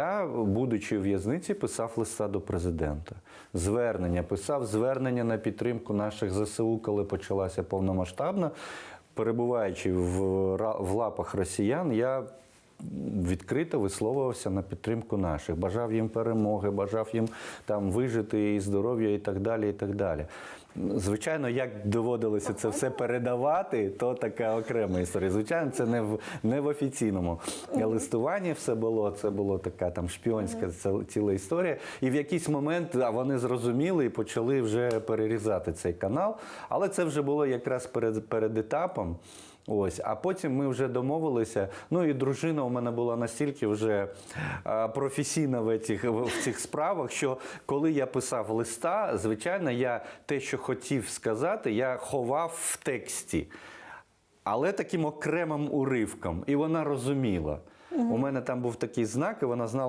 Я, будучи в в'язниці, писав листа до президента. Звернення, писав звернення на підтримку наших ЗСУ, коли почалася повномасштабна. Перебуваючи в, лапах росіян, я відкрито висловився на підтримку наших, бажав їм перемоги, бажав їм там вижити і здоров'я, і так далі. І так далі. Звичайно, як доводилося це все передавати, то така окрема історія. Звичайно, це не в не в офіційному листуванні все було. Це була така там шпіонська ціла- ціла історія. І в якийсь момент вони зрозуміли і почали вже перерізати цей канал. Але це вже було якраз перед, перед етапом. Ось, а потім ми вже домовилися. Ну і дружина у мене була настільки вже професійна в цих, в цих справах, що коли я писав листа, звичайно, я те, що хотів сказати, я ховав в тексті. Але таким окремим уривком, і вона розуміла. У мене там був такий знак, і вона знала.